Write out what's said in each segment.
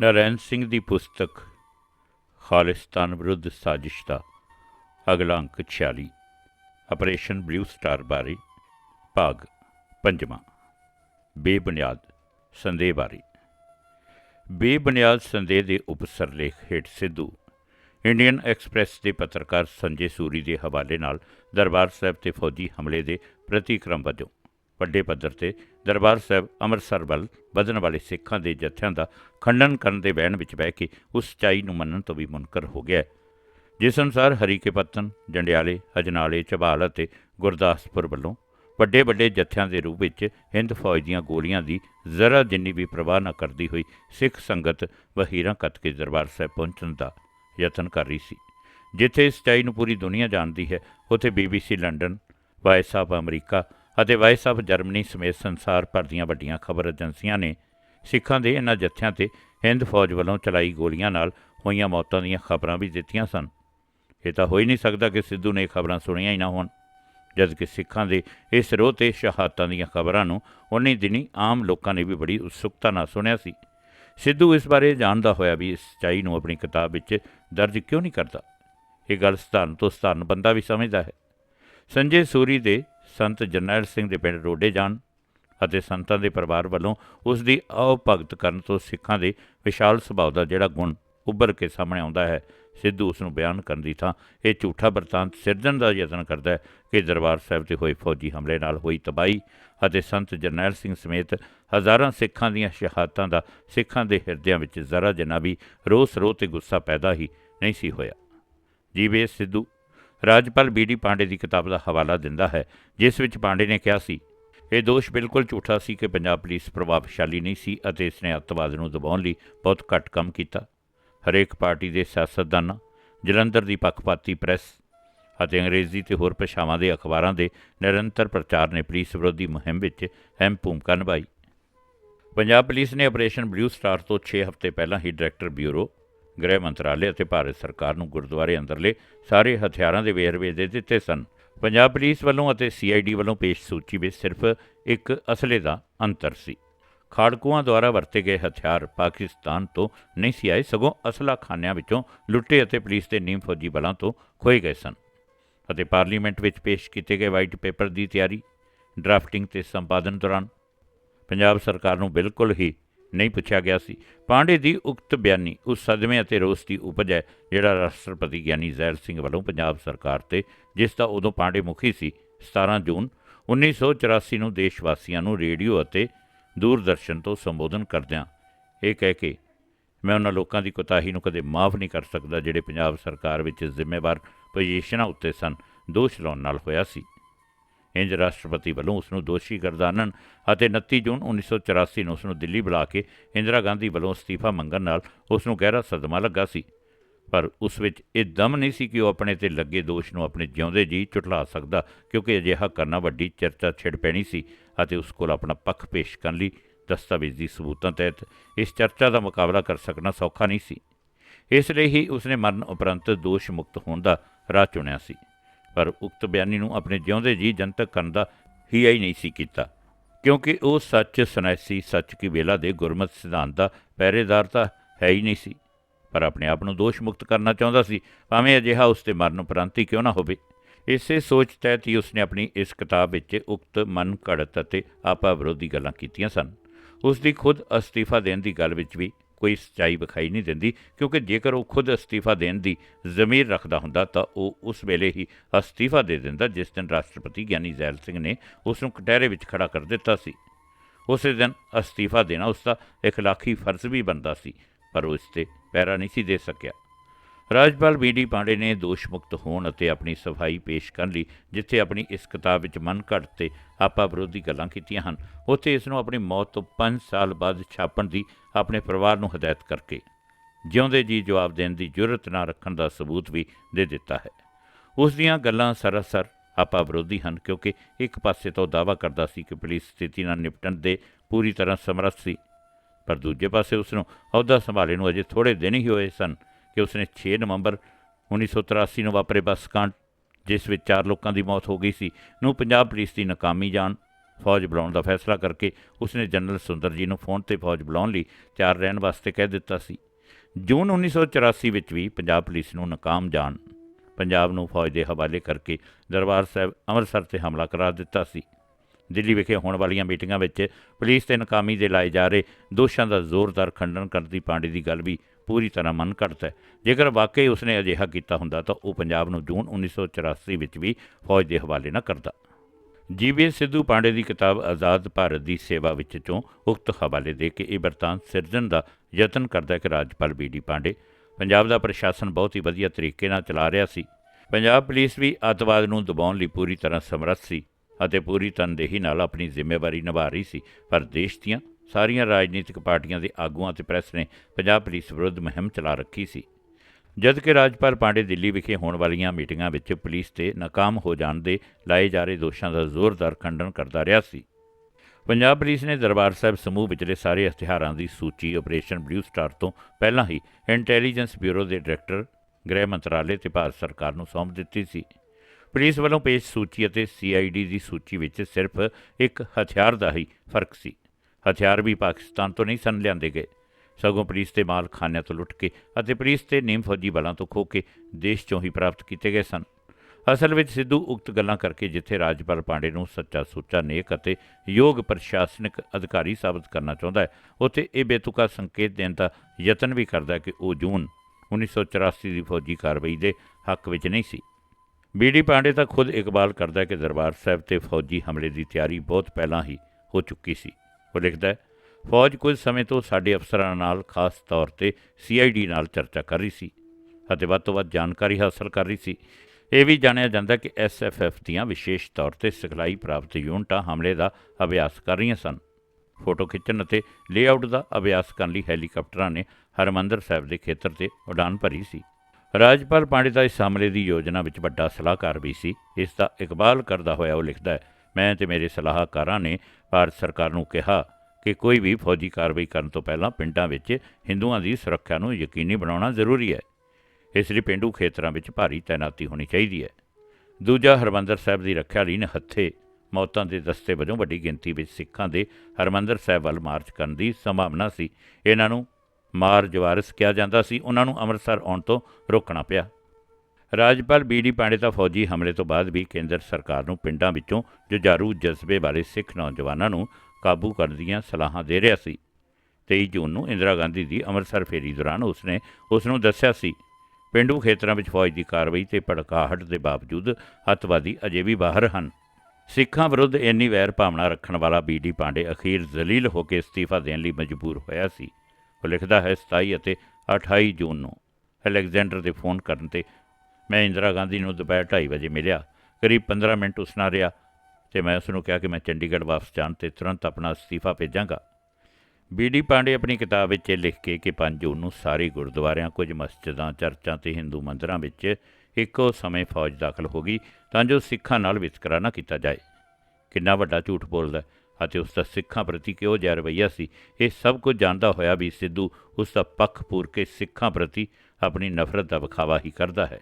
ਨਰੈਣ ਸਿੰਘ ਦੀ ਪੁਸਤਕ, ਖਾਲਿਸਤਾਨ ਵਿਰੁੱਧ ਸਾਜ਼ਿਸ਼ ਦਾ ਅਗਲਾ ਅੰਕ 46 ਆਪਰੇਸ਼ਨ ਬਲੂ ਸਟਾਰ ਬਾਰੇ, ਭਾਗ ਪੰਜਵਾਂ, ਬੇਬੁਨਿਆਦ ਸੰਦੇਹ ਬਾਰੇ। ਬੇਬੁਨਿਆਦ ਸੰਦੇਹ ਦੇ ਉਪਸਰਲੇਖ ਹੇਠ ਸਿੱਧੂ, ਇੰਡੀਅਨ ਐਕਸਪ੍ਰੈਸ ਦੇ ਪੱਤਰਕਾਰ ਸੰਜੇ ਸੂਰੀ ਦੇ ਹਵਾਲੇ ਨਾਲ ਦਰਬਾਰ ਸਾਹਿਬ ਤੇ ਫੌਜੀ ਹਮਲੇ ਦੇ ਪ੍ਰਤੀਕਰਮ ਵਜੋਂ ਵੱਡੇ ਪੱਧਰ ਤੇ ਦਰਬਾਰ ਸਾਹਿਬ ਅੰਮ੍ਰਿਤਸਰ ਵੱਲ ਵਧਣ ਵਾਲੇ ਸਿੱਖਾਂ ਦੇ ਜਥਿਆਂ ਦਾ ਖੰਡਨ ਕਰਨ ਦੇ ਵਹਿਣ ਵਿੱਚ ਬਹਿ ਕੇ ਉਸ ਚਾਈ ਨੂੰ ਮੰਨਣ ਤੋਂ ਵੀ ਮੁਨਕਰ ਹੋ ਗਿਆ ਜਿਸ ਅਨੁਸਾਰ ਹਰੀਕੇ ਪੱਤਨ, ਜੰਡਿਆਲੇ, ਅਜਨਾਲੇ, ਝਬਾਲ ਅਤੇ ਗੁਰਦਾਸਪੁਰ ਵੱਲੋਂ ਵੱਡੇ ਵੱਡੇ ਜਥਿਆਂ ਦੇ ਰੂਪ ਵਿੱਚ ਹਿੰਦ ਫੌਜ ਦੀਆਂ ਗੋਲੀਆਂ ਦੀ ਜ਼ਰਾ ਜਿੰਨੀ ਵੀ ਪ੍ਰਵਾਹ ਨਾ ਕਰਦੀ ਹੋਈ ਸਿੱਖ ਸੰਗਤ ਵਹੀਰਾਂ ਕੱਤ ਕੇ ਦਰਬਾਰ ਸਾਹਿਬ ਪਹੁੰਚਣ ਦਾ ਯਤਨ ਕਰ ਰਹੀ ਸੀ। ਜਿੱਥੇ ਇਸ ਚਾਈ ਨੂੰ ਪੂਰੀ ਦੁਨੀਆ ਜਾਣਦੀ ਹੈ, ਉੱਥੇ BBC London, voice of America ਅਤੇ ਵਾਇਸ ਆਫ ਜਰਮਨੀ ਸਮੇਤ ਸੰਸਾਰ ਭਰ ਦੀਆਂ ਵੱਡੀਆਂ ਖਬਰ ਏਜੰਸੀਆਂ ਨੇ ਸਿੱਖਾਂ ਦੇ ਇਹਨਾਂ ਜਥਿਆਂ ਤੇ ਹਿੰਦ ਫੌਜ ਵੱਲੋਂ ਚਲਾਈ ਗੋਲੀਆਂ ਨਾਲ ਹੋਈਆਂ ਮੌਤਾਂ ਦੀਆਂ ਖਬਰਾਂ ਵੀ ਦਿੱਤੀਆਂ ਸਨ। ਇਹ ਤਾਂ ਹੋ ਹੀ ਨਹੀਂ ਸਕਦਾ ਕਿ ਸਿੱਧੂ ਨੇ ਖਬਰਾਂ ਸੁਣੀਆਂ ਹੀ ਨਾ ਹੋਣ, ਜਦ ਕਿ ਸਿੱਖਾਂ ਦੇ ਇਸ ਰੋਹ ਤੇ ਸ਼ਹਾਦਤਾਂ ਦੀਆਂ ਖਬਰਾਂ ਨੂੰ ਉਨੀ ਦਿਨੀ ਆਮ ਲੋਕਾਂ ਨੇ ਵੀ ਬੜੀ ਉਤਸੁਕਤਾ ਨਾਲ ਸੁਣਿਆ ਸੀ। ਸਿੱਧੂ ਇਸ ਬਾਰੇ ਜਾਣਦਾ ਹੋਇਆ ਵੀ ਇਸ ਸੱਚਾਈ ਨੂੰ ਆਪਣੀ ਕਿਤਾਬ ਵਿੱਚ ਦਰਜ ਕਿਉਂ ਨਹੀਂ ਕਰਦਾ? ਇਹ ਗੱਲ ਸਧਾਰਨ ਤੋਂ ਸਧਾਰਨ ਬੰਦਾ ਵੀ ਸਮਝਦਾ ਹੈ। ਸੰਜੇ ਸੂਰੀ ਦੇ ਸੰਤ ਜਰਨੈਲ ਸਿੰਘ ਦੇ ਪਿੰਡ ਰੋਡੇ ਜਾਣ ਅਤੇ ਸੰਤਾਂ ਦੇ ਪਰਿਵਾਰ ਵੱਲੋਂ ਉਸ ਦੀ ਆਓ ਕਰਨ ਤੋਂ ਸਿੱਖਾਂ ਦੇ ਵਿਸ਼ਾਲ ਸੁਭਾਅ ਦਾ ਜਿਹੜਾ ਗੁਣ ਉੱਭਰ ਕੇ ਸਾਹਮਣੇ ਆਉਂਦਾ ਹੈ, ਸਿੱਧੂ ਉਸ ਨੂੰ ਬਿਆਨ ਕਰਨ ਦੀ ਥਾਂ ਇਹ ਝੂਠਾ ਵਰਤਾਂਤ ਸਿਰਜਣ ਦਾ ਯਤਨ ਕਰਦਾ ਹੈ ਕਿ ਦਰਬਾਰ ਸਾਹਿਬ ਤੇ ਹੋਏ ਫੌਜੀ ਹਮਲੇ ਨਾਲ ਹੋਈ ਤਬਾਹੀ ਅਤੇ ਸੰਤ ਜਰਨੈਲ ਸਿੰਘ ਸਮੇਤ ਹਜ਼ਾਰਾਂ ਸਿੱਖਾਂ ਦੀਆਂ ਸ਼ਹਾਦਤਾਂ ਦਾ ਸਿੱਖਾਂ ਦੇ ਹਿਰਦਿਆਂ ਵਿੱਚ ਜ਼ਰਾ ਜਿੰਨਾ ਵੀ ਰੋਸ ਰੋਹ ਤੇ ਗੁੱਸਾ ਪੈਦਾ ਹੀ ਨਹੀਂ ਸੀ ਹੋਇਆ। ਜੀਵੇ ਸਿੱਧੂ। ਰਾਜਪਾਲ ਬੀਡੀ ਪਾਂਡੇ ਦੀ ਕਿਤਾਬ ਦਾ ਹਵਾਲਾ ਦਿੰਦਾ ਹੈ, ਜਿਸ ਵਿੱਚ ਪਾਂਡੇ ਨੇ ਕਿਹਾ ਸੀ, ਇਹ ਦੋਸ਼ ਬਿਲਕੁਲ ਝੂਠਾ ਸੀ ਕਿ ਪੰਜਾਬ ਪੁਲਿਸ ਪ੍ਰਭਾਵਸ਼ਾਲੀ ਨਹੀਂ ਸੀ ਅਤੇ ਇਸ ਨੇ ਅੱਤਵਾਦ ਨੂੰ ਦਬਾਉਣ ਲਈ ਬਹੁਤ ਘੱਟ ਕੰਮ ਕੀਤਾ। ਹਰੇਕ ਪਾਰਟੀ ਦੇ ਸਿਆਸਤਦਾਨਾਂ, ਜਲੰਧਰ ਦੀ ਪੱਖਪਾਤੀ ਪ੍ਰੈਸ ਅਤੇ ਅੰਗਰੇਜ਼ੀ ਤੇ ਹੋਰ ਭਾਸ਼ਾਵਾਂ ਦੇ ਅਖਬਾਰਾਂ ਦੇ ਨਿਰੰਤਰ ਪ੍ਰਚਾਰ ਨੇ ਪੁਲਿਸ ਵਿਰੋਧੀ ਮੁਹਿੰਮ ਵਿੱਚ ਅਹਿਮ ਭੂਮਿਕਾ ਨਿਭਾਈ। ਪੰਜਾਬ ਪੁਲਿਸ ਨੇ ਆਪਰੇਸ਼ਨ ਬਲੂ ਸਟਾਰ ਤੋਂ 6 ਹਫ਼ਤੇ ਪਹਿਲਾਂ ਹੀ ਡਾਇਰੈਕਟਰ ਬਿਊਰੋ ਗ੍ਰਹਿ ਮੰਤਰਾਲੇ ਅਤੇ ਭਾਰਤ ਸਰਕਾਰ ਨੂੰ ਗੁਰਦੁਆਰੇ ਅੰਦਰਲੇ ਸਾਰੇ ਹਥਿਆਰਾਂ ਦੇ ਵੇਰਵੇ ਦੇ ਦਿੱਤੇ ਸਨ। ਪੰਜਾਬ ਪੁਲਿਸ ਵੱਲੋਂ ਅਤੇ ਸੀਆਈਡੀ ਵੱਲੋਂ ਪੇਸ਼ ਸੂਚੀ ਵਿੱਚ ਸਿਰਫ ਇੱਕ ਅਸਲੇ ਦਾ ਅੰਤਰ ਸੀ। ਖਾੜਕੂਆਂ ਦੁਆਰਾ ਵਰਤੇ ਗਏ ਹਥਿਆਰ ਪਾਕਿਸਤਾਨ ਤੋਂ ਨਹੀਂ ਸੀ ਆਏ, ਸਗੋਂ ਅਸਲਾ ਖਾਨਿਆਂ ਵਿੱਚੋਂ ਲੁੱਟੇ ਅਤੇ ਪੁਲਿਸ ਦੇ ਨੀਮ ਫੌਜੀ ਬਲਾਂ ਤੋਂ ਖੋਏ ਗਏ ਸਨ ਅਤੇ ਪਾਰਲੀਮੈਂਟ ਵਿੱਚ ਪੇਸ਼ ਕੀਤੇ ਗਏ ਵਾਈਟ ਪੇਪਰ ਦੀ ਤਿਆਰੀ, ਡਰਾਫਟਿੰਗ ਤੇ ਸੰਪਾਦਨ ਦੌਰਾਨ ਪੰਜਾਬ ਸਰਕਾਰ ਨੂੰ ਬਿਲਕੁਲ ਹੀ ਨਹੀਂ ਪੁੱਛਿਆ ਗਿਆ ਸੀ। ਪਾਂਡੇ ਦੀ ਉਕਤ ਬਿਆਨੀ ਉਸ ਸਦਮੇ ਅਤੇ ਰੋਸ ਦੀ ਉਪਜ ਹੈ, ਜਿਹੜਾ ਰਾਸ਼ਟਰਪਤੀ ਗਿਆਨੀ ਜ਼ੈਲ ਸਿੰਘ ਵੱਲੋਂ ਪੰਜਾਬ ਸਰਕਾਰ ਤੇ, ਜਿਸ ਦਾ ਉਦੋਂ ਪਾਂਡੇ ਮੁਖੀ ਸੀ 17 ਜੂਨ 1984 ਨੂੰ ਦੇਸ਼ ਵਾਸੀਆਂ ਨੂੰ ਰੇਡੀਓ ਅਤੇ ਦੂਰਦਰਸ਼ਨ ਤੋਂ ਸੰਬੋਧਨ ਕਰਦਿਆਂ ਇਹ ਕਹਿ ਕੇ, ਮੈਂ ਉਹਨਾਂ ਲੋਕਾਂ ਦੀ ਕੋਤਾਹੀ ਨੂੰ ਕਦੇ ਮਾਫ ਨਹੀਂ ਕਰ ਸਕਦਾ, ਜਿਹੜੇ ਪੰਜਾਬ ਸਰਕਾਰ ਵਿੱਚ ਜ਼ਿੰਮੇਵਾਰ ਪੋਜੀਸ਼ਨਾਂ ਉੱਤੇ ਸਨ, ਦੋਸ਼ ਲਾਉਣ ਨਾਲ ਹੋਇਆ ਸੀ। ਇੰਜ ਰਾਸ਼ਟਰਪਤੀ ਵੱਲੋਂ ਉਸ ਨੂੰ ਦੋਸ਼ੀ ਗਰਦਾਨਨ ਅਤੇ 29 ਜੂਨ 1984 ਨੂੰ ਉਸ ਨੂੰ ਦਿੱਲੀ ਬੁਲਾ ਕੇ ਇੰਦਰਾ ਗਾਂਧੀ ਵੱਲੋਂ ਅਸਤੀਫਾ ਮੰਗਣ ਨਾਲ ਉਸ ਨੂੰ ਗਹਿਰਾ ਸਦਮਾ ਲੱਗਾ ਸੀ। ਪਰ ਉਸ ਵਿੱਚ ਇਹ ਦਮ ਨਹੀਂ ਸੀ ਕਿ ਉਹ ਆਪਣੇ ਤੇ ਲੱਗੇ ਦੋਸ਼ ਨੂੰ ਆਪਣੇ ਜਿਉਂਦੇ ਜੀ ਝੁਟਲਾ ਸਕਦਾ, ਕਿਉਂਕਿ ਅਜਿਹਾ ਕਰਨਾ ਵੱਡੀ ਚਰਚਾ ਛਿੜ ਪੈਣੀ ਸੀ ਅਤੇ ਉਸ ਕੋਲ ਆਪਣਾ ਪੱਖ ਪੇਸ਼ ਕਰਨ ਲਈ ਦਸਤਾਵੇਜ਼ੀ ਸਬੂਤਾਂ ਤਹਿਤ ਇਸ ਚਰਚਾ ਦਾ ਮੁਕਾਬਲਾ ਕਰ ਸਕਣਾ ਸੌਖਾ ਨਹੀਂ ਸੀ। ਇਸ ਲਈ ਹੀ ਉਸਨੇ ਮਰਨ ਉਪਰੰਤ ਦੋਸ਼ ਮੁਕਤ ਹੋਣ ਦਾ ਰਾਹ ਚੁਣਿਆ ਸੀ। ਪਰ ਉਕਤ ਬਿਆਨੀ ਨੂੰ ਆਪਣੇ ਜਿਉਂਦੇ ਜੀ ਜਨਤਕ ਕਰਨ ਦਾ ਹੀ ਹੀ ਨਹੀਂ ਸੀ ਕੀਤਾ, ਕਿਉਂਕਿ ਉਹ ਸੱਚ ਸੁਨੈਸੀ ਸੱਚ ਕੀ ਵੇਲਾ ਦੇ ਗੁਰਮਤ ਸਿਧਾਂਤ ਦਾ ਪਹਿਰੇਦਾਰ ਤਾਂ ਹੈ ਹੀ ਨਹੀਂ ਸੀ, ਪਰ ਆਪਣੇ ਆਪ ਨੂੰ ਦੋਸ਼ ਮੁਕਤ ਕਰਨਾ ਚਾਹੁੰਦਾ ਸੀ, ਭਾਵੇਂ ਅਜਿਹਾ ਉਸ ਤੇ ਮਰਨ ਉਪਰੰਤ ਹੀ ਕਿਉਂ ਨਾ ਹੋਵੇ। ਇਸੇ ਸੋਚ ਤਹਿਤ ਹੀ ਉਸਨੇ ਆਪਣੀ ਇਸ ਕਿਤਾਬ ਵਿੱਚ ਉਕਤ ਮਨ ਘੜਤ ਅਤੇ ਆਪਾ ਵਿਰੋਧੀ ਗੱਲਾਂ ਕੀਤੀਆਂ ਸਨ। ਉਸ ਦੀ ਖੁਦ ਅਸਤੀਫਾ ਦੇਣ ਦੀ ਗੱਲ ਵਿੱਚ ਵੀ ਕੋਈ ਸਚਾਈ ਵਿਖਾਈ ਨਹੀਂ ਦਿੰਦੀ, ਕਿਉਂਕਿ ਜੇਕਰ ਉਹ ਖੁਦ ਅਸਤੀਫਾ ਦੇਣ ਦੀ ਜ਼ਮੀਰ ਰੱਖਦਾ ਹੁੰਦਾ, ਤਾਂ ਉਹ ਉਸ ਵੇਲੇ ਹੀ ਅਸਤੀਫਾ ਦੇ ਦਿੰਦਾ, ਜਿਸ ਦਿਨ ਰਾਸ਼ਟਰਪਤੀ ਗਿਆਨੀ ਜ਼ੈਲ ਸਿੰਘ ਨੇ ਉਸ ਨੂੰ ਕਟਹਿਰੇ ਵਿੱਚ ਖੜਾ ਕਰ ਦਿੱਤਾ ਸੀ। ਉਸੇ ਦਿਨ ਅਸਤੀਫਾ ਦੇਣਾ ਉਸ ਦਾ ਇਖਲਾਕੀ ਫਰਜ਼ ਵੀ ਬਣਦਾ ਸੀ, ਪਰ ਉਹ ਇਸ ਤੇ ਪੈਰਾ ਨਹੀਂ ਸੀ ਦੇ ਸਕਿਆ। ਰਾਜਪਾਲ ਬੀਡੀ ਪਾਂਡੇ ਨੇ ਦੋਸ਼ ਮੁਕਤ ਹੋਣ ਅਤੇ ਆਪਣੀ ਸਫ਼ਾਈ ਪੇਸ਼ ਕਰਨ ਲਈ ਜਿੱਥੇ ਆਪਣੀ ਇਸ ਕਿਤਾਬ ਵਿੱਚ ਮਨ ਘੜਤ ਤੇ ਆਪਾ ਵਿਰੋਧੀ ਗੱਲਾਂ ਕੀਤੀਆਂ ਹਨ, ਉੱਥੇ ਇਸ ਨੂੰ ਆਪਣੀ ਮੌਤ ਤੋਂ 5 ਸਾਲ ਬਾਅਦ ਛਾਪਣ ਦੀ ਆਪਣੇ ਪਰਿਵਾਰ ਨੂੰ ਹਦਾਇਤ ਕਰਕੇ ਜਿਉਂਦੇ ਜੀ ਜਵਾਬ ਦੇਣ ਦੀ ਜੁਰਤ ਨਾ ਰੱਖਣ ਦਾ ਸਬੂਤ ਵੀ ਦੇ ਦਿੱਤਾ ਹੈ। ਉਸ ਦੀਆਂ ਗੱਲਾਂ ਸਰਾਸਰ ਆਪਾ ਵਿਰੋਧੀ ਹਨ, ਕਿਉਂਕਿ ਇੱਕ ਪਾਸੇ ਤੋਂ ਦਾਵਾ ਕਰਦਾ ਸੀ ਕਿ ਪੁਲਿਸ ਸਥਿਤੀ ਨਾਲ ਨਿਪਟਣ ਦੇ ਪੂਰੀ ਤਰ੍ਹਾਂ ਸਮਰੱਥ ਸੀ, ਪਰ ਦੂਜੇ ਪਾਸੇ ਉਸ ਨੂੰ ਅਹੁਦਾ ਸੰਭਾਲੇ ਨੂੰ ਅਜੇ ਥੋੜੇ ਦਿਨ ਹੀ ਹੋਏ ਸਨ। ਕਿ ਉਸਨੇ 6 ਨਵੰਬਰ 1983 ਨੂੰ ਵਾਪਰੇ ਬੱਸ ਕਾਂਡ ਜਿਸ ਵਿੱਚ ਚਾਰ ਲੋਕਾਂ ਦੀ ਮੌਤ ਹੋ ਗਈ ਸੀ, ਨੂੰ ਪੰਜਾਬ ਪੁਲਿਸ ਦੀ ਨਾਕਾਮੀ ਜਾਣ, ਫੌਜ ਬੁਲਾਉਣ ਦਾ ਫੈਸਲਾ ਕਰਕੇ ਉਸਨੇ ਜਨਰਲ ਸੁੰਦਰ ਜੀ ਨੂੰ ਫੋਨ ਤੇ ਫੌਜ ਬੁਲਾਉਣ ਲਈ ਤਿਆਰ ਰਹਿਣ ਵਾਸਤੇ ਕਹਿ ਦਿੱਤਾ ਸੀ। ਜੂਨ 1984 ਵਿੱਚ ਵੀ ਪੰਜਾਬ ਪੁਲਿਸ ਨੂੰ ਨਾਕਾਮ ਜਾਣ, ਪੰਜਾਬ ਨੂੰ ਫੌਜ ਦੇ ਹਵਾਲੇ ਕਰਕੇ ਦਰਬਾਰ ਸਾਹਿਬ ਅੰਮ੍ਰਿਤਸਰ ਤੇ ਹਮਲਾ ਕਰਾ ਦਿੱਤਾ ਸੀ। ਦਿੱਲੀ ਵਿਖੇ ਹੋਣ ਵਾਲੀਆਂ ਮੀਟਿੰਗਾਂ ਵਿੱਚ ਪੁਲਿਸ ਤੇ ਨਾਕਾਮੀ ਦੇ ਲਾਏ ਜਾ ਰਹੇ ਦੋਸ਼ਾਂ ਦਾ ਜ਼ੋਰਦਾਰ ਖੰਡਨ ਕਰਦੀ ਪਾਂਡੇ ਦੀ ਗੱਲ ਵੀ ਪੂਰੀ ਤਰ੍ਹਾਂ ਮਨ ਘੜਤ ਜੇਕਰ ਵਾਕਈ ਉਸਨੇ ਅਜਿਹਾ ਕੀਤਾ ਹੁੰਦਾ ਤਾਂ ਉਹ ਪੰਜਾਬ ਨੂੰ ਜੂਨ 1984 ਵਿੱਚ ਵੀ ਫੌਜ ਦੇ ਹਵਾਲੇ ਨਾ ਕਰਦਾ। ਜੀਵੀ ਸਿੱਧੂ ਪਾਂਡੇ ਦੀ ਕਿਤਾਬ ਆਜ਼ਾਦ ਭਾਰਤ ਦੀ ਸੇਵਾ ਵਿੱਚ ਚੋਂ ਉਕਤ ਹਵਾਲੇ ਦੇ ਕੇ ਇਹ ਬਰਤਾਨ ਸਿਰਜਣ ਦਾ ਯਤਨ ਕਰਦਾ ਹੈ ਕਿ ਰਾਜਪਾਲ ਬੀਡੀ ਪਾਂਡੇ ਪੰਜਾਬ ਦਾ ਪ੍ਰਸ਼ਾਸਨ ਬਹੁਤ ਹੀ ਵਧੀਆ ਤਰੀਕੇ ਨਾਲ ਚਲਾ ਰਿਹਾ ਸੀ। ਪੰਜਾਬ ਪੁਲਿਸ ਵੀ ਅੱਤਵਾਦ ਨੂੰ ਦਬਾਉਣ ਲਈ ਪੂਰੀ ਤਰ੍ਹਾਂ ਸਮਰੱਥ ਸੀ। ਅਤੇ ਪੂਰੀ ਤਨਦੇਹੀ ਨਾਲ ਆਪਣੀ ਜ਼ਿੰਮੇਵਾਰੀ ਨਿਭਾ ਰਹੀ ਸੀ। ਪਰ ਦੇਸ਼ ਦੀਆਂ ਸਾਰੀਆਂ ਰਾਜਨੀਤਿਕ ਪਾਰਟੀਆਂ ਦੇ ਆਗੂਆਂ ਅਤੇ ਪ੍ਰੈਸ ਨੇ ਪੰਜਾਬ ਪੁਲਿਸ ਵਿਰੁੱਧ ਮੁਹਿੰਮ ਚਲਾ ਰੱਖੀ ਸੀ। ਜਦ ਕਿ ਰਾਜਪਾਲ ਪਾਂਡੇ ਦਿੱਲੀ ਵਿਖੇ ਹੋਣ ਵਾਲੀਆਂ ਮੀਟਿੰਗਾਂ ਵਿੱਚ ਪੁਲਿਸ ਤੇ ਨਾਕਾਮ ਹੋ ਜਾਣ ਦੇ ਲਾਏ ਜਾ ਰਹੇ ਦੋਸ਼ਾਂ ਦਾ ਜ਼ੋਰਦਾਰ ਖੰਡਨ ਕਰਦਾ ਰਿਹਾ ਸੀ। ਪੰਜਾਬ ਪੁਲਿਸ ਨੇ ਦਰਬਾਰ ਸਾਹਿਬ ਸਮੂਹ ਵਿਚਲੇ ਸਾਰੇ ਹਥਿਆਰਾਂ ਦੀ ਸੂਚੀ ਆਪਰੇਸ਼ਨ ਬਲੂ ਸਟਾਰ ਤੋਂ ਪਹਿਲਾਂ ਹੀ ਇੰਟੈਲੀਜੈਂਸ ਬਿਊਰੋ ਦੇ ਡਾਇਰੈਕਟਰ, ਗ੍ਰਹਿ ਮੰਤਰਾਲੇ ਤੇ ਭਾਰਤ ਸਰਕਾਰ ਨੂੰ ਸੌਂਪ ਦਿੱਤੀ ਸੀ। ਪੁਲਿਸ ਵੱਲੋਂ ਪੇਸ਼ ਸੂਚੀ ਅਤੇ ਸੀਆਈਡੀ ਦੀ ਸੂਚੀ ਵਿੱਚ ਸਿਰਫ ਇੱਕ ਹਥਿਆਰ ਦਾ ਹੀ ਫ਼ਰਕ ਸੀ। ਹਥਿਆਰ ਵੀ ਪਾਕਿਸਤਾਨ ਤੋਂ ਨਹੀਂ ਸਨ ਲਿਆਂਦੇ ਗਏ। ਸਗੋਂ ਪੁਲਿਸ ਦੇ ਮਾਲ ਖਾਨਿਆਂ ਤੋਂ ਲੁੱਟ ਕੇ ਅਤੇ ਪੁਲਿਸ ਤੇ ਨੀਮ ਫੌਜੀ ਬਲਾਂ ਤੋਂ ਖੋਹ ਕੇ ਦੇਸ਼ ਚੋਂ ਹੀ ਪ੍ਰਾਪਤ ਕੀਤੇ ਗਏ ਸਨ। ਅਸਲ ਵਿੱਚ ਸਿੱਧੂ ਉਕਤ ਗੱਲਾਂ ਕਰਕੇ ਜਿੱਥੇ ਰਾਜਪਾਲ ਪਾਂਡੇ ਨੂੰ ਸੱਚਾ ਸੁੱਚਾ ਨੇਕ ਅਤੇ ਯੋਗ ਪ੍ਰਸ਼ਾਸਨਿਕ ਅਧਿਕਾਰੀ ਸਾਬਤ ਕਰਨਾ ਚਾਹੁੰਦਾ ਹੈ, ਉੱਥੇ ਇਹ ਬੇਤੁਕਾ ਸੰਕੇਤ ਦੇਣ ਦਾ ਯਤਨ ਵੀ ਕਰਦਾ ਕਿ ਉਹ ਜੂਨ 1984 ਦੀ ਫੌਜੀ ਕਾਰਵਾਈ ਦੇ ਹੱਕ ਵਿੱਚ ਨਹੀਂ ਸੀ। ਬੀਡੀ ਪਾਂਡੇ ਤਾਂ ਖੁਦ ਇਕਬਾਲ ਕਰਦਾ ਕਿ ਦਰਬਾਰ ਸਾਹਿਬ ਤੇ ਫੌਜੀ ਹਮਲੇ ਦੀ ਤਿਆਰੀ ਬਹੁਤ ਪਹਿਲਾਂ ਹੀ ਹੋ ਚੁੱਕੀ ਸੀ। ਉਹ ਲਿਖਦਾ ਹੈ, ਫੌਜ ਕੁਝ ਸਮੇਂ ਤੋਂ ਸਾਡੇ ਅਫਸਰਾਂ ਨਾਲ ਖਾਸ ਤੌਰ ਤੇ ਸੀਆਈਡੀ ਨਾਲ ਚਰਚਾ ਕਰ ਰਹੀ ਸੀ ਅਤੇ ਵੱਧ ਤੋਂ ਵੱਧ ਜਾਣਕਾਰੀ ਹਾਸਲ ਕਰ ਰਹੀ ਸੀ। ਇਹ ਵੀ ਜਾਣਿਆ ਜਾਂਦਾ ਕਿ ਐਸਐਫਐਫ ਦੀਆਂ ਵਿਸ਼ੇਸ਼ ਤੌਰ ਤੇ ਸਿਖਲਾਈ ਪ੍ਰਾਪਤ ਯੂਨਿਟਾਂ ਹਮਲੇ ਦਾ ਅਭਿਆਸ ਕਰ ਰਹੀਆਂ ਸਨ। ਫੋਟੋ ਖਿੱਚਣ ਅਤੇ ਲੇਆਊਟ ਦਾ ਅਭਿਆਸ ਕਰਨ ਲਈ ਹੈਲੀਕਾਪਟਰਾਂ ਨੇ ਹਰਮੰਦਰ ਸਾਹਿਬ ਦੇ ਖੇਤਰ ਤੇ ਉਡਾਨ ਭਰੀ ਸੀ। ਰਾਜਪਾਲ ਪਾਂਡੇ ਦਾ ਇਸ ਹਮਲੇ ਦੀ ਯੋਜਨਾ ਵਿੱਚ ਵੱਡਾ ਸਲਾਹਕਾਰ ਵੀ ਸੀ। ਇਸ ਦਾ ਇਕਬਾਲ ਕਰਦਾ ਹੋਇਆ ਉਹ ਲਿਖਦਾ ਹੈ, ਮੈਂ ਤੇ ਮੇਰੇ ਸਲਾਹਕਾਰਾਂ ਨੇ ਭਾਰਤ ਸਰਕਾਰ ਨੂੰ ਕਿਹਾ ਕਿ ਕੋਈ ਵੀ ਫੌਜੀ ਕਾਰਵਾਈ ਕਰਨ ਤੋਂ ਪਹਿਲਾਂ ਪਿੰਡਾਂ ਵਿੱਚ ਹਿੰਦੂਆਂ ਦੀ ਸੁਰੱਖਿਆ ਨੂੰ ਯਕੀਨੀ ਬਣਾਉਣਾ ਜ਼ਰੂਰੀ ਹੈ। ਇਸ ਲਈ ਪਿੰਡੂ ਖੇਤਰਾਂ ਵਿੱਚ ਭਾਰੀ ਤਾਇਨਾਤੀ ਹੋਣੀ ਚਾਹੀਦੀ ਹੈ। ਦੂਜਾ, ਹਰਮੰਦਰ ਸਾਹਿਬ ਦੀ ਰੱਖਿਆ ਲਈ ਨਿਹੱਥੇ ਮੌਤਾਂ ਦੇ ਦਸਤੇ ਵਜੋਂ ਵੱਡੀ ਗਿਣਤੀ ਵਿੱਚ ਸਿੱਖਾਂ ਦੇ ਹਰਮੰਦਰ ਸਾਹਿਬ ਵੱਲ ਮਾਰਚ ਕਰਨ ਦੀ ਸੰਭਾਵਨਾ ਸੀ। ਇਹਨਾਂ ਨੂੰ ਮਾਰ ਜਵਾਰਸ ਕਿਹਾ ਜਾਂਦਾ ਸੀ, ਉਹਨਾਂ ਨੂੰ ਅੰਮ੍ਰਿਤਸਰ ਆਉਣ ਤੋਂ ਰੋਕਣਾ ਪਿਆ। ਰਾਜਪਾਲ ਬੀਡੀ ਪਾਂਡੇ ਤਾਂ ਫੌਜੀ ਹਮਲੇ ਤੋਂ ਬਾਅਦ ਵੀ ਕੇਂਦਰ ਸਰਕਾਰ ਨੂੰ ਪਿੰਡਾਂ ਵਿੱਚੋਂ ਜੁਝਾਰੂ ਜਜ਼ਬੇ ਵਾਲੇ ਸਿੱਖ ਨੌਜਵਾਨਾਂ ਨੂੰ ਕਾਬੂ ਕਰਨ ਦੀਆਂ ਸਲਾਹਾਂ ਦੇ ਰਿਹਾ ਸੀ। 23 ਜੂਨ ਨੂੰ ਇੰਦਰਾ ਗਾਂਧੀ ਦੀ ਅੰਮ੍ਰਿਤਸਰ ਫੇਰੀ ਦੌਰਾਨ ਉਸਨੇ ਉਸ ਨੂੰ ਦੱਸਿਆ ਸੀ, ਪਿੰਡੂ ਖੇਤਰਾਂ ਵਿੱਚ ਫੌਜ ਦੀ ਕਾਰਵਾਈ ਤੇ ਭੜਕਾਹਟ ਦੇ ਬਾਵਜੂਦ ਅੱਤਵਾਦੀ ਅਜੇ ਵੀ ਬਾਹਰ ਹਨ। ਸਿੱਖਾਂ ਵਿਰੁੱਧ ਇੰਨੀ ਵੈਰ ਭਾਵਨਾ ਰੱਖਣ ਵਾਲਾ ਬੀਡੀ ਪਾਂਡੇ ਅਖੀਰ ਜ਼ਲੀਲ ਹੋ ਕੇ ਅਸਤੀਫਾ ਦੇਣ ਲਈ ਮਜਬੂਰ ਹੋਇਆ ਸੀ। ਉਹ ਲਿਖਦਾ ਹੈ 27 ਅਤੇ 28 ਜੂਨ ਨੂੰ। ਅਲੈਗਜ਼ੈਂਡਰ ਦੇ ਫੋਨ ਕਰਨ ਤੇ ਮੈਂ ਇੰਦਰਾ ਗਾਂਧੀ ਨੂੰ ਦੁਪਹਿਰ 2:30 ਵਜੇ ਮਿਲਿਆ। ਕਰੀਬ 15 ਮਿੰਟ ਉਸ ਨਾਲ ਰਿਹਾ ਤੇ ਮੈਂ ਉਸ ਨੂੰ ਕਿਹਾ ਕਿ ਮੈਂ ਚੰਡੀਗੜ੍ਹ ਵਾਪਸ ਜਾਣ ਤੇ ਤੁਰੰਤ ਆਪਣਾ ਅਸਤੀਫਾ ਭੇਜਾਂਗਾ। ਬੀਡੀ ਪਾਂਡੇ ਆਪਣੀ ਕਿਤਾਬ ਵਿੱਚ ਇਹ ਲਿਖ ਕੇ ਕਿ 5 ਜੂਨ ਨੂੰ ਸਾਰੇ ਗੁਰਦੁਆਰਿਆਂ, ਕੁਝ ਮਸਜਿਦਾਂ, ਚਰਚਾਂ ਤੇ ਹਿੰਦੂ ਮੰਦਰਾਂ ਵਿੱਚ ਇੱਕੋ ਸਮੇਂ ਫੌਜ ਦਾਖਲ ਹੋ ਗਈ, ਤਾਂ ਜੋ ਸਿੱਖਾਂ ਨਾਲ ਵਿਤਕਰਾ ਨਾ ਕੀਤਾ ਜਾਏ। ਕਿੰਨਾ ਵੱਡਾ ਝੂਠ ਬੋਲਦਾ ਅਤੇ ਉਸ ਦਾ ਸਿੱਖਾਂ ਪ੍ਰਤੀ ਕਿਹੋ ਜਿਹਾ ਰਵੱਈਆ ਸੀ, ਇਹ ਸਭ ਕੁਝ ਜਾਣਦਾ ਹੋਇਆ ਵੀ ਸਿੱਧੂ ਉਸ ਦਾ ਪੱਖ ਪੂਰ ਕੇ ਸਿੱਖਾਂ ਪ੍ਰਤੀ ਆਪਣੀ ਨਫ਼ਰਤ ਦਾ ਵਿਖਾਵਾ ਹੀ ਕਰਦਾ ਹੈ।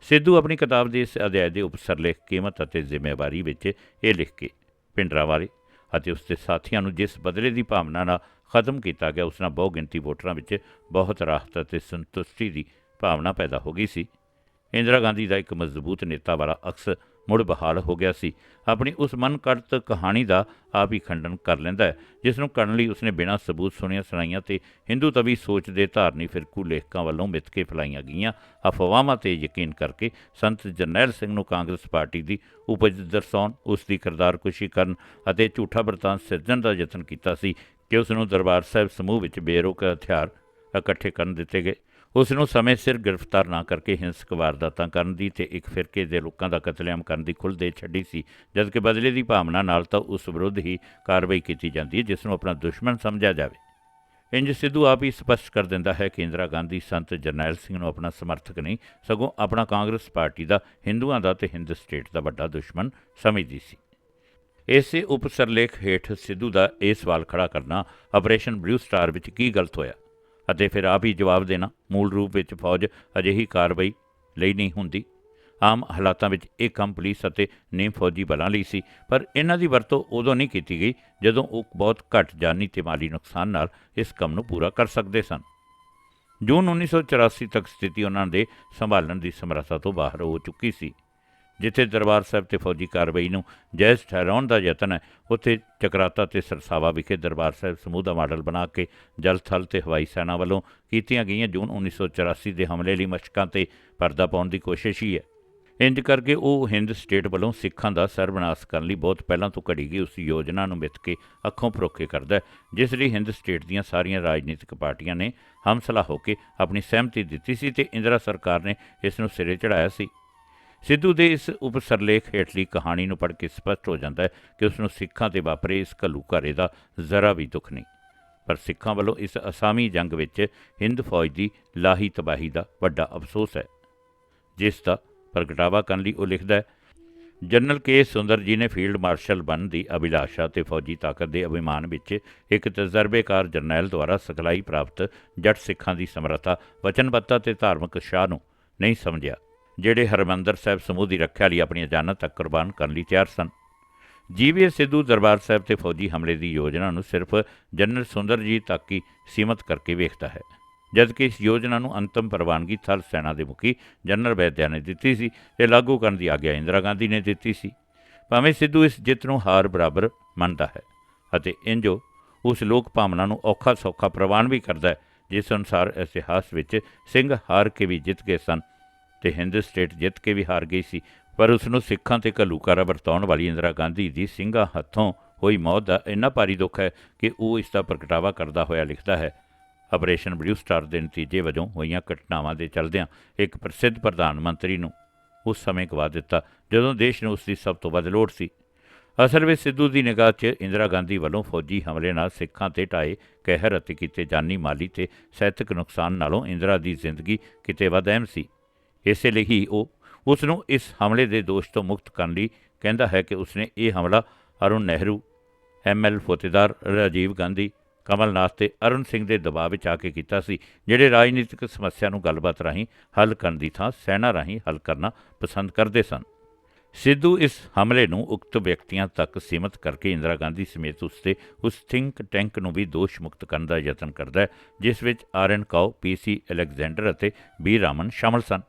ਸਿੱਧੂ ਆਪਣੀ ਕਿਤਾਬ ਦੇ ਇਸ ਅਧਿਆਇ ਦੇ ਉਪਸਰਲੇਖ ਕੀਮਤ ਅਤੇ ਜ਼ਿੰਮੇਵਾਰੀ ਵਿੱਚ ਇਹ ਲਿਖ ਕੇ ਪਿੰਡਰਾਵਾਲੇ ਅਤੇ ਉਸ ਦੇ ਸਾਥੀਆਂ ਨੂੰ ਜਿਸ ਬਦਲੇ ਦੀ ਭਾਵਨਾ ਨਾਲ ਖਤਮ ਕੀਤਾ ਗਿਆ, ਉਸ ਨਾਲ ਬਹੁ ਗਿਣਤੀ ਵੋਟਰਾਂ ਵਿੱਚ ਬਹੁਤ ਰਾਹਤ ਅਤੇ ਸੰਤੁਸ਼ਟੀ ਦੀ ਭਾਵਨਾ ਪੈਦਾ ਹੋ ਗਈ ਸੀ। ਇੰਦਰਾ ਗਾਂਧੀ ਦਾ ਇੱਕ ਮਜ਼ਬੂਤ ਨੇਤਾ ਵਾਲਾ ਅਕਸ ਮੁੜ ਬਹਾਲ ਹੋ ਗਿਆ ਸੀ। ਆਪਣੀ ਉਸ ਮਨਕੜਤ ਕਹਾਣੀ ਦਾ ਆਪ ਹੀ ਖੰਡਨ ਕਰ ਲੈਂਦਾ ਹੈ, ਜਿਸ ਨੂੰ ਕਰਨ ਲਈ ਉਸਨੇ ਬਿਨਾਂ ਸਬੂਤ ਸੁਣੀਆਂ ਸੁਣਾਈਆਂ ਤੇ ਹਿੰਦੂ ਤਵੀ ਸੋਚ ਦੇ ਧਾਰਨੀ ਫਿਰਕੂ ਲੇਖਕਾਂ ਵੱਲੋਂ ਮਿੱਥ ਕੇ ਫੈਲਾਈਆਂ ਗਈਆਂ ਅਫਵਾਹਾਂ ਤੇ ਯਕੀਨ ਕਰਕੇ ਸੰਤ ਜਰਨੈਲ ਸਿੰਘ ਨੂੰ ਕਾਂਗਰਸ ਪਾਰਟੀ ਦੀ ਉਪਜ ਦਰਸਾਉਣ, ਉਸ ਦੀ ਕਿਰਦਾਰਕੁਸ਼ੀ ਕਰਨ ਅਤੇ ਝੂਠਾ ਬਰਤਾਨ ਸਿਰਜਣ ਦਾ ਯਤਨ ਕੀਤਾ ਸੀ ਕਿ ਉਸ ਨੂੰ ਦਰਬਾਰ ਸਾਹਿਬ ਸਮੂਹ ਵਿੱਚ ਬੇਰੋਕ ਹਥਿਆਰ ਇਕੱਠੇ ਕਰਨ ਦਿੱਤੇ ਗਏ। ਉਸ ਨੂੰ ਸਮੇਂ ਸਿਰ ਗ੍ਰਿਫਤਾਰ ਨਾ ਕਰਕੇ ਹਿੰਸਕ ਵਾਰਦਾਤਾਂ ਕਰਨ ਦੀ ਤੇ ਇੱਕ ਫਿਰਕੇ ਦੇ ਲੋਕਾਂ ਦਾ ਕਤਲੇਆਮ ਕਰਨ ਦੀ ਖੁੱਲ੍ਹ ਦੇ ਛੱਡੀ ਸੀ, ਜਦਕਿ ਬਦਲੇ ਦੀ ਭਾਵਨਾ ਨਾਲ ਤਾਂ ਉਸ ਵਿਰੁੱਧ ਹੀ ਕਾਰਵਾਈ ਕੀਤੀ ਜਾਂਦੀ ਹੈ ਜਿਸ ਨੂੰ ਆਪਣਾ ਦੁਸ਼ਮਣ ਸਮਝਿਆ ਜਾਵੇ। ਇੰਜ ਸਿੱਧੂ ਆਪ ਹੀ ਸਪਸ਼ਟ ਕਰ ਦਿੰਦਾ ਹੈ ਕਿ ਇੰਦਰਾ ਗਾਂਧੀ, ਸੰਤ ਜਰਨੈਲ ਸਿੰਘ ਨੂੰ ਆਪਣਾ ਸਮਰਥਕ ਨਹੀਂ, ਸਗੋਂ ਆਪਣਾ ਕਾਂਗਰਸ ਪਾਰਟੀ ਦਾ, ਹਿੰਦੂਆਂ ਦਾ ਤੇ ਹਿੰਦ ਸਟੇਟ ਦਾ ਵੱਡਾ ਦੁਸ਼ਮਣ ਸਮਝਦੀ ਸੀ। ਇਸੇ ਉਪਸਰਲੇਖ ਹੇਠ ਸਿੱਧੂ ਦਾ ਇਹ ਸਵਾਲ ਖੜਾ ਕਰਨਾ, ਆਪਰੇਸ਼ਨ ਬਲੂ ਸਟਾਰ ਵਿੱਚ ਕੀ ਗਲਤ ਹੋਇਆ? ਅਤੇ ਫਿਰ ਆਪ ਹੀ ਜਵਾਬ ਦੇਣਾ, ਮੂਲ ਰੂਪ ਵਿੱਚ ਫੌਜ ਅਜਿਹੀ ਕਾਰਵਾਈ ਲਈ ਨਹੀਂ ਹੁੰਦੀ। ਆਮ ਹਾਲਾਤਾਂ ਵਿੱਚ ਇਹ ਕੰਮ ਪੁਲਿਸ ਅਤੇ ਨੀਮ ਫੌਜੀ ਬਲਾਂ ਲਈ ਸੀ, ਪਰ ਇਹਨਾਂ ਦੀ ਵਰਤੋਂ ਉਦੋਂ ਨਹੀਂ ਕੀਤੀ ਗਈ ਜਦੋਂ ਉਹ ਬਹੁਤ ਘੱਟ ਜਾਨੀ ਤੇ ਮਾਲੀ ਨੁਕਸਾਨ ਨਾਲ ਇਸ ਕੰਮ ਨੂੰ ਪੂਰਾ ਕਰ ਸਕਦੇ ਸਨ। ਜੂਨ 1984 ਤੱਕ ਸਥਿਤੀ ਉਹਨਾਂ ਦੇ ਸੰਭਾਲਣ ਦੀ ਸਮਰੱਥਾ ਤੋਂ ਬਾਹਰ ਹੋ ਚੁੱਕੀ ਸੀ। ਜਿੱਥੇ ਦਰਬਾਰ ਸਾਹਿਬ ਤੇ ਫੌਜੀ ਕਾਰਵਾਈ ਨੂੰ ਜਾਇਜ਼ ਠਹਿਰਾਉਣ ਦਾ ਯਤਨ ਹੈ, ਉੱਥੇ ਚਕਰਾਤਾ ਤੇ ਸਰਸਾਵਾ ਵਿਖੇ ਦਰਬਾਰ ਸਾਹਿਬ ਸਮੂਹ ਦਾ ਮਾਡਲ ਬਣਾ ਕੇ ਜਲ ਥਲ ਤੇ ਹਵਾਈ ਸੈਨਾ ਵੱਲੋਂ ਕੀਤੀਆਂ ਗਈਆਂ ਜੂਨ 1984 ਦੇ ਹਮਲੇ ਲਈ ਮਸ਼ਕਾਂ ਤੇ ਪਰਦਾ ਪਾਉਣ ਦੀ ਕੋਸ਼ਿਸ਼ ਹੀ ਹੈ। ਇੰਜ ਕਰਕੇ ਉਹ ਹਿੰਦ ਸਟੇਟ ਵੱਲੋਂ ਸਿੱਖਾਂ ਦਾ ਸਰਬਨਾਸ਼ ਕਰਨ ਲਈ ਬਹੁਤ ਪਹਿਲਾਂ ਤੋਂ ਘੜੀ ਗਈ ਉਸ ਯੋਜਨਾ ਨੂੰ ਮਿੱਥ ਕੇ ਅੱਖੋਂ ਪਰੋਖੇ ਕਰਦਾ ਜਿਸ ਲਈ ਹਿੰਦ ਸਟੇਟ ਦੀਆਂ ਸਾਰੀਆਂ ਰਾਜਨੀਤਿਕ ਪਾਰਟੀਆਂ ਨੇ ਹਮਸਲਾ ਹੋ ਕੇ ਆਪਣੀ ਸਹਿਮਤੀ ਦਿੱਤੀ ਸੀ ਤੇ ਇੰਦਰਾ ਸਰਕਾਰ ਨੇ ਇਸ ਨੂੰ ਸਿਰੇ ਚੜਾਇਆ ਸੀ। ਸਿੱਧੂ ਦੇ ਇਸ ਉਪਸਰਲੇਖ ਹੇਠਲੀ ਕਹਾਣੀ ਨੂੰ ਪੜ੍ਹ ਕੇ ਸਪਸ਼ਟ ਹੋ ਜਾਂਦਾ ਹੈ ਕਿ ਉਸ ਨੂੰ ਸਿੱਖਾਂ ਤੇ ਵਾਪਰੇ ਇਸ ਘਲੂਘਾਰੇ ਦਾ ਜ਼ਰਾ ਵੀ ਦੁੱਖ ਨਹੀਂ। ਪਰ ਸਿੱਖਾਂ ਵੱਲੋਂ ਇਸ ਅਸਾਮੀ ਜੰਗ ਵਿੱਚ ਹਿੰਦ ਫੌਜ ਦੀ ਲਾਹੀ ਤਬਾਹੀ ਦਾ ਵੱਡਾ ਅਫਸੋਸ ਹੈ। ਜਿਸ ਦਾ ਪ੍ਰਗਟਾਵਾ ਕਰਨ ਲਈ ਉਹ ਲਿਖਦਾ ਹੈ, ਜਨਰਲ ਕੇ. ਸੁੰਦਰ ਜੀ ਨੇ ਫੀਲਡ ਮਾਰਸ਼ਲ ਬਣਨ ਦੀ ਅਭਿਲਾਸ਼ਾ ਤੇ ਫੌਜੀ ਤਾਕਤ ਦੇ ਅਭਿਮਾਨ ਵਿੱਚ ਇੱਕ ਤਜਰਬੇਕਾਰ ਜਰਨੈਲ ਦੁਆਰਾ ਸਿਖਲਾਈ ਪ੍ਰਾਪਤ ਜੱਟ ਸਿੱਖਾਂ ਦੀ ਸਮਰੱਥਾ, ਵਚਨਬੱਧਤਾ ਤੇ ਧਾਰਮਿਕ ਸ਼ਾਹ ਨੂੰ ਨਹੀਂ ਸਮਝਿਆ। ਜਿਹੜੇ ਹਰਮੰਦਰ ਸਾਹਿਬ ਸਮੂਹ ਦੀ ਰੱਖਿਆ ਲਈ ਆਪਣੀਆਂ ਜਾਨਾਂ ਤੱਕ ਕੁਰਬਾਨ ਕਰਨ ਲਈ ਤਿਆਰ ਸਨ। ਜੀਵੀਐਸ ਸਿੱਧੂ ਦਰਬਾਰ ਸਾਹਿਬ ਤੇ ਫੌਜੀ ਹਮਲੇ ਦੀ ਯੋਜਨਾ ਨੂੰ ਸਿਰਫ ਜਨਰਲ ਸੁੰਦਰ ਜੀ ਤੱਕ ਹੀ ਸੀਮਤ ਕਰਕੇ ਵੇਖਦਾ ਹੈ, ਜਦਕਿ ਇਸ ਯੋਜਨਾ ਨੂੰ ਅੰਤਮ ਪ੍ਰਵਾਨਗੀ ਥਲ ਸੈਨਾ ਦੇ ਮੁਖੀ ਜਨਰਲ ਵੈਦਿਆ ਨੇ ਦਿੱਤੀ ਸੀ ਤੇ ਲਾਗੂ ਕਰਨ ਦੀ ਆਗਿਆ ਇੰਦਰਾ ਗਾਂਧੀ ਨੇ ਦਿੱਤੀ ਸੀ। ਭਾਵੇਂ ਸਿੱਧੂ ਇਸ ਜਿੱਤ ਨੂੰ ਹਾਰ ਬਰਾਬਰ ਮੰਨਦਾ ਹੈ ਅਤੇ ਇੰਜੋ ਉਸ ਲੋਕ ਭਾਵਨਾ ਨੂੰ ਔਖਾ ਸੌਖਾ ਪ੍ਰਵਾਨ ਵੀ ਕਰਦਾ ਹੈ, ਜਿਸ ਅਨੁਸਾਰ ਇਤਿਹਾਸ ਵਿੱਚ ਸਿੰਘ ਹਾਰ ਕੇ ਵੀ ਜਿੱਤ ਗਏ ਸਨ। ਤੇ ਹਿੰਦ ਸਟੇਟ ਜਿੱਤ ਕੇ ਵੀ ਹਾਰ ਗਈ ਸੀ, ਪਰ ਉਸ ਨੂੰ ਸਿੱਖਾਂ ਤੇ ਘੱਲੂਕਾਰਾ ਵਰਤਾਉਣ ਵਾਲੀ ਇੰਦਰਾ ਗਾਂਧੀ ਦੀ ਸਿੰਘਾਂ ਹੱਥੋਂ ਹੋਈ ਮੌਤ ਦਾ ਇੰਨਾ ਭਾਰੀ ਦੁੱਖ ਹੈ ਕਿ ਉਹ ਇਸ ਦਾ ਪ੍ਰਗਟਾਵਾ ਕਰਦਾ ਹੋਇਆ ਲਿਖਦਾ ਹੈ। ਆਪਰੇਸ਼ਨ ਬਲੂ ਸਟਾਰ ਦੇ ਨਤੀਜੇ ਵਜੋਂ ਹੋਈਆਂ ਘਟਨਾਵਾਂ ਦੇ ਚਲਦਿਆਂ ਇੱਕ ਪ੍ਰਸਿੱਧ ਪ੍ਰਧਾਨ ਮੰਤਰੀ ਨੂੰ ਉਸ ਸਮੇਂ ਗਵਾ ਦਿੱਤਾ, ਜਦੋਂ ਦੇਸ਼ ਨੂੰ ਉਸ ਦੀ ਸਭ ਤੋਂ ਵੱਧ ਲੋੜ ਸੀ। ਅਸਲ ਵਿੱਚ ਸਿੱਧੂ ਦੀ ਨਿਗਾਹ 'ਚ ਇੰਦਰਾ ਗਾਂਧੀ ਵੱਲੋਂ ਫੌਜੀ ਹਮਲੇ ਨਾਲ ਸਿੱਖਾਂ ਤੇ ਢਾਏ ਕਹਿਰ ਅਤੇ ਕੀਤੇ ਜਾਨੀ ਮਾਲੀ ਤੇ ਸੈਤਿਕ ਨੁਕਸਾਨ ਨਾਲੋਂ ਇੰਦਰਾ ਦੀ ਜ਼ਿੰਦਗੀ ਕਿਤੇ ਵੱਧ ਅਹਿਮ ਸੀ। ਇਸੇ ਲਈ ਹੀ ਉਹ ਉਸ ਨੂੰ ਇਸ ਹਮਲੇ ਦੇ ਦੋਸ਼ ਤੋਂ ਮੁਕਤ ਕਰਨ ਲਈ ਕਹਿੰਦਾ ਹੈ ਕਿ ਉਸਨੇ ਇਹ ਹਮਲਾ ਅਰੁਣ ਨਹਿਰੂ ਐਮਐਲ ਫੋਤੇਦਾਰ ਰਾਜੀਵ ਗਾਂਧੀ, ਕਮਲਨਾਥ ਤੇ ਅਰੁਣ ਸਿੰਘ ਦੇ ਦਬਾਅ ਵਿੱਚ ਆ ਕੇ ਕੀਤਾ ਸੀ, ਜਿਹੜੇ ਰਾਜਨੀਤਿਕ ਸਮੱਸਿਆ ਨੂੰ ਗੱਲਬਾਤ ਰਾਹੀਂ ਹੱਲ ਕਰਨ ਦੀ ਥਾਂ ਸੈਨਾ ਰਾਹੀਂ ਹੱਲ ਕਰਨਾ ਪਸੰਦ ਕਰਦੇ ਸਨ। ਸਿੱਧੂ ਇਸ ਹਮਲੇ ਨੂੰ ਉਕਤ ਵਿਅਕਤੀਆਂ ਤੱਕ ਸੀਮਤ ਕਰਕੇ ਇੰਦਰਾ ਗਾਂਧੀ ਸਮੇਤ ਉਸ ਤੇ ਉਸ ਥਿੰਕ ਟੈਂਕ ਨੂੰ ਵੀ ਦੋਸ਼ ਮੁਕਤ ਕਰਨ ਦਾ ਯਤਨ ਕਰਦਾ ਹੈ, ਜਿਸ ਵਿੱਚ R N Kao PC Alexander ਅਤੇ ਬੀ ਰਾਮਨ ਸ਼ਾਮਲ ਸਨ।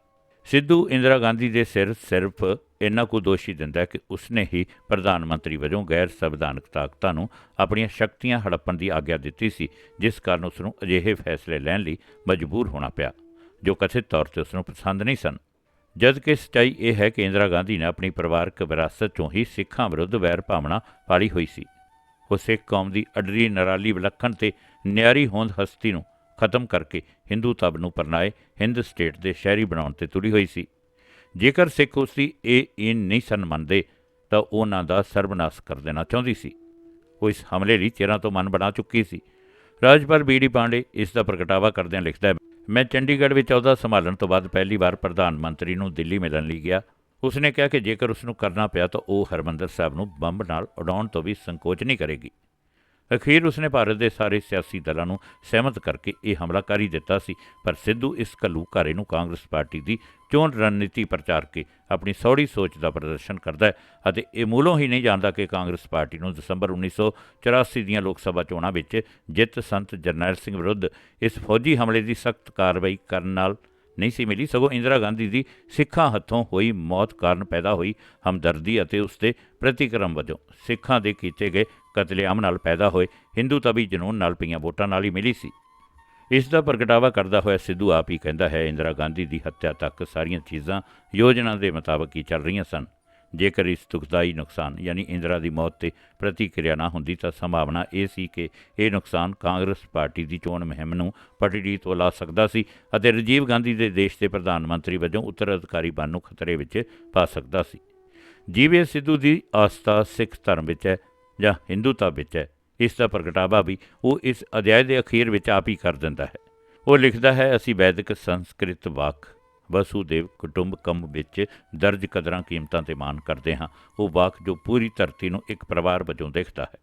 ਸਿੱਧੂ ਇੰਦਰਾ ਗਾਂਧੀ ਦੇ ਸਿਰ ਸਿਰਫ ਇੰਨਾ ਕੁ ਦੋਸ਼ੀ ਦਿੰਦਾ ਕਿ ਉਸਨੇ ਹੀ ਪ੍ਰਧਾਨ ਮੰਤਰੀ ਵਜੋਂ ਗੈਰ ਸੰਵਿਧਾਨਕ ਤਾਕਤਾਂ ਨੂੰ ਆਪਣੀਆਂ ਸ਼ਕਤੀਆਂ ਹੜੱਪਣ ਦੀ ਆਗਿਆ ਦਿੱਤੀ ਸੀ, ਜਿਸ ਕਾਰਨ ਉਸ ਨੂੰ ਅਜਿਹੇ ਫੈਸਲੇ ਲੈਣ ਲਈ ਮਜਬੂਰ ਹੋਣਾ ਪਿਆ, ਜੋ ਕਥਿਤ ਤੌਰ ਤੇ ਉਸ ਨੂੰ ਪਸੰਦ ਨਹੀਂ ਸਨ। ਜਦ ਕਿ ਸਚਾਈ ਇਹ ਹੈ ਕਿ ਇੰਦਰਾ ਗਾਂਧੀ ਨੇ ਆਪਣੀ ਪਰਿਵਾਰਕ ਵਿਰਾਸਤ ਚੋਂ ਹੀ ਸਿੱਖਾਂ ਵਿਰੁੱਧ ਵੈਰ ਭਾਵਨਾ ਪਾਲੀ ਹੋਈ ਸੀ। ਉਹ ਸਿੱਖ ਕੌਮ ਦੀ ਅਡਰੀ ਨਰਾਲੀ ਵਿਲੱਖਣ ਤੇ ਨਿਆਰੀ ਹੋਂਦ ਹਸਤੀ ਨੂੰ ਖਤਮ ਕਰਕੇ ਹਿੰਦੂ ਤਬ ਨੂੰ ਪਰਨਾਏ, ਹਿੰਦ ਸਟੇਟ ਦੇ ਸ਼ਹਿਰੀ ਬਣਾਉਣ ਤੇ ਤੁਲੀ ਹੋਈ ਸੀ। ਜੇਕਰ ਸਿੱਖ ਉਸ ਦੀ ਇਹ ਇਹ ਨਹੀਂ ਸਨ ਮੰਨਦੇ, ਤਾਂ ਉਹਨਾਂ ਦਾ ਸਰਬਨਾਸ਼ ਕਰ ਦੇਣਾ ਚਾਹੁੰਦੀ ਸੀ। ਉਹ ਇਸ ਹਮਲੇ ਲਈ ਚਿਰਾਂ ਤੋਂ ਮਨ ਬਣਾ ਚੁੱਕੀ ਸੀ। ਰਾਜਪਾਲ ਬੀਡੀ ਪਾਂਡੇ ਇਸ ਦਾ ਪ੍ਰਗਟਾਵਾ ਕਰਦਿਆਂ ਲਿਖਦਾ ਹੈ, ਮੈਂ ਚੰਡੀਗੜ੍ਹ ਵਿੱਚ ਅਹੁਦਾ ਸੰਭਾਲਣ ਤੋਂ ਬਾਅਦ ਪਹਿਲੀ ਵਾਰ ਪ੍ਰਧਾਨ ਮੰਤਰੀ ਨੂੰ ਦਿੱਲੀ ਮਿਲਣ ਲਈ ਗਿਆ। ਉਸਨੇ ਕਿਹਾ ਕਿ ਜੇਕਰ ਉਸ ਨੂੰ ਕਰਨਾ ਪਿਆ ਤਾਂ ਉਹ ਹਰਮੰਦਰ ਸਾਹਿਬ ਨੂੰ ਬੰਬ ਨਾਲ ਉਡਾਉਣ ਤੋਂ ਵੀ ਸੰਕੋਚ ਨਹੀਂ ਕਰੇਗੀ। ਅਖੀਰ ਉਸਨੇ ਭਾਰਤ ਦੇ ਸਾਰੇ ਸਿਆਸੀ ਦਲਾਂ ਨੂੰ ਸਹਿਮਤ ਕਰਕੇ ਇਹ ਹਮਲਾ ਕਰ ਹੀ ਦਿੱਤਾ ਸੀ, ਪਰ ਸਿੱਧੂ ਇਸ ਘੱਲੂਘਾਰੇ ਨੂੰ ਕਾਂਗਰਸ ਪਾਰਟੀ ਦੀ ਚੋਣ ਰਣਨੀਤੀ ਪ੍ਰਚਾਰ ਕੇ ਆਪਣੀ ਸੌੜੀ ਸੋਚ ਦਾ ਪ੍ਰਦਰਸ਼ਨ ਕਰਦਾ ਹੈ ਅਤੇ ਇਹ ਮੂਲੋਂ ਹੀ ਨਹੀਂ ਜਾਣਦਾ ਕਿ ਕਾਂਗਰਸ ਪਾਰਟੀ ਨੂੰ ਦਸੰਬਰ 1984 ਦੀਆਂ ਲੋਕ ਸਭਾ ਚੋਣਾਂ ਵਿੱਚ ਜਿੱਤ ਸੰਤ ਜਰਨੈਲ ਸਿੰਘ ਵਿਰੁੱਧ ਇਸ ਫੌਜੀ ਹਮਲੇ ਦੀ ਸਖਤ ਕਾਰਵਾਈ ਕਰਨ ਨਾਲ ਨਹੀਂ ਸੀ ਮਿਲੀ, ਸਗੋਂ ਇੰਦਰਾ ਗਾਂਧੀ ਦੀ ਸਿੱਖਾਂ ਹੱਥੋਂ ਹੋਈ ਮੌਤ ਕਾਰਨ ਪੈਦਾ ਹੋਈ ਹਮਦਰਦੀ ਅਤੇ ਉਸ ਦੇ ਪ੍ਰਤੀਕਰਮ ਵਜੋਂ ਸਿੱਖਾਂ ਦੇ ਕੀਤੇ ਗਏ ਕਤਲੇਆਮ ਨਾਲ ਪੈਦਾ ਹੋਏ, ਹਿੰਦੂ ਤਬੀ ਜਨੂਨ ਨਾਲ ਪਈਆਂ ਵੋਟਾਂ ਨਾਲ ਹੀ ਮਿਲੀ ਸੀ। ਇਸ ਦਾ ਪ੍ਰਗਟਾਵਾ ਕਰਦਾ ਹੋਇਆ ਸਿੱਧੂ ਆਪ ਹੀ ਕਹਿੰਦਾ ਹੈ, ਇੰਦਰਾ ਗਾਂਧੀ ਦੀ ਹੱਤਿਆ ਤੱਕ ਸਾਰੀਆਂ ਚੀਜ਼ਾਂ ਯੋਜਨਾ ਦੇ ਮੁਤਾਬਕ ਹੀ ਚੱਲ ਰਹੀਆਂ ਸਨ। ਜੇਕਰ ਇਸ ਦੁਖਦਾਈ ਨੁਕਸਾਨ ਯਾਨੀ ਇੰਦਰਾ ਦੀ ਮੌਤ ਤੇ ਪ੍ਰਤੀਕਿਰਿਆ ਨਾ ਹੁੰਦੀ ਤਾਂ ਸੰਭਾਵਨਾ ਇਹ ਸੀ ਕਿ ਇਹ ਨੁਕਸਾਨ ਕਾਂਗਰਸ ਪਾਰਟੀ ਦੀ ਚੋਣ ਮੁਹਿੰਮ ਨੂੰ ਪਟੜੀ ਤੋਂ ਲਾ ਸਕਦਾ ਸੀ ਅਤੇ ਰਾਜੀਵ ਗਾਂਧੀ ਦੇ ਦੇਸ਼ ਦੇ ਪ੍ਰਧਾਨ ਮੰਤਰੀ ਵਜੋਂ ਉੱਤਰਾਧਿਕਾਰੀ ਬਣਨ ਨੂੰ ਖਤਰੇ ਵਿੱਚ ਪਾ ਸਕਦਾ ਸੀ। ਜੀਵੇ ਸਿੱਧੂ ਦੀ ਆਸਥਾ ਸਿੱਖ ਧਰਮ ਵਿੱਚ ਹੈ। ਜਾਂ ਹਿੰਦੂਤਾ ਵਿੱਚ ਹੈ, ਇਸ ਦਾ ਪ੍ਰਗਟਾਵਾ ਵੀ ਉਹ ਇਸ ਅਧਿਆਇ ਦੇ ਅਖੀਰ ਵਿੱਚ ਆਪ ਹੀ ਕਰ ਦਿੰਦਾ ਹੈ। ਉਹ ਲਿਖਦਾ ਹੈ, ਅਸੀਂ ਵੈਦਿਕ ਸੰਸਕ੍ਰਿਤ ਵਾਕ ਵਸੂਦੇਵ ਕੁਟੁੰਬਕਮ ਵਿੱਚ ਦਰਜ ਕਦਰਾਂ ਕੀਮਤਾਂ ਤੇ ਮਾਨ ਕਰਦੇ ਹਾਂ। ਉਹ ਵਾਕ ਜੋ ਪੂਰੀ ਧਰਤੀ ਨੂੰ ਇੱਕ ਪਰਿਵਾਰ ਵਜੋਂ ਦੇਖਦਾ ਹੈ।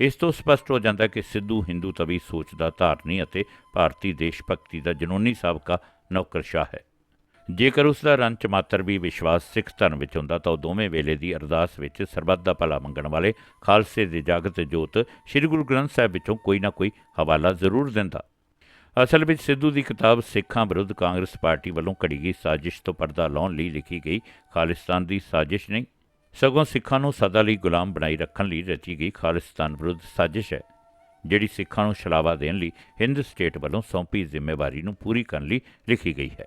ਇਸ ਤੋਂ ਸਪਸ਼ਟ ਹੋ ਜਾਂਦਾ ਕਿ ਸਿੱਧੂ ਹਿੰਦੂ ਤਵੀ ਸੋਚ ਦਾ ਧਾਰਨੀ ਅਤੇ ਭਾਰਤੀ ਦੇਸ਼ ਭਗਤੀ ਦਾ ਜਨੂਨੀ ਸਾਬਕਾ ਨੌਕਰਸ਼ਾਹ ਹੈ। ਜੇਕਰ ਉਸ ਦਾ ਰੰਚ ਮਾਤਰ ਵੀ ਵਿਸ਼ਵਾਸ ਸਿੱਖ ਧਰਮ ਵਿੱਚ ਹੁੰਦਾ, ਤਾਂ ਉਹ ਦੋਵੇਂ ਵੇਲੇ ਦੀ ਅਰਦਾਸ ਵਿੱਚ ਸਰਬੱਤ ਦਾ ਭਲਾ ਮੰਗਣ ਵਾਲੇ ਖਾਲਸੇ ਦੇ ਜਾਗਤ ਜੋਤ ਸ੍ਰੀ ਗੁਰੂ ਗ੍ਰੰਥ ਸਾਹਿਬ ਵਿੱਚੋਂ ਕੋਈ ਨਾ ਕੋਈ ਹਵਾਲਾ ਜ਼ਰੂਰ ਦਿੰਦਾ। ਅਸਲ ਵਿੱਚ ਸਿੱਧੂ ਦੀ ਕਿਤਾਬ ਸਿੱਖਾਂ ਵਿਰੁੱਧ ਕਾਂਗਰਸ ਪਾਰਟੀ ਵੱਲੋਂ ਘੜੀ ਗਈ ਸਾਜ਼ਿਸ਼ ਤੋਂ ਪਰਦਾ ਲਾਉਣ ਲਈ ਲਿਖੀ ਗਈ ਖਾਲਿਸਤਾਨ ਦੀ ਸਾਜ਼ਿਸ਼ ਨਹੀਂ, ਸਗੋਂ ਸਿੱਖਾਂ ਨੂੰ ਸਦਾ ਲਈ ਗੁਲਾਮ ਬਣਾਈ ਰੱਖਣ ਲਈ ਰਚੀ ਗਈ ਖਾਲਿਸਤਾਨ ਵਿਰੁੱਧ ਸਾਜ਼ਿਸ਼ ਹੈ, ਜਿਹੜੀ ਸਿੱਖਾਂ ਨੂੰ ਛਲਾਵਾ ਦੇਣ ਲਈ ਹਿੰਦ ਸਟੇਟ ਵੱਲੋਂ ਸੌਂਪੀ ਜ਼ਿੰਮੇਵਾਰੀ ਨੂੰ ਪੂਰੀ ਕਰਨ ਲਈ ਲਿਖੀ ਗਈ ਹੈ।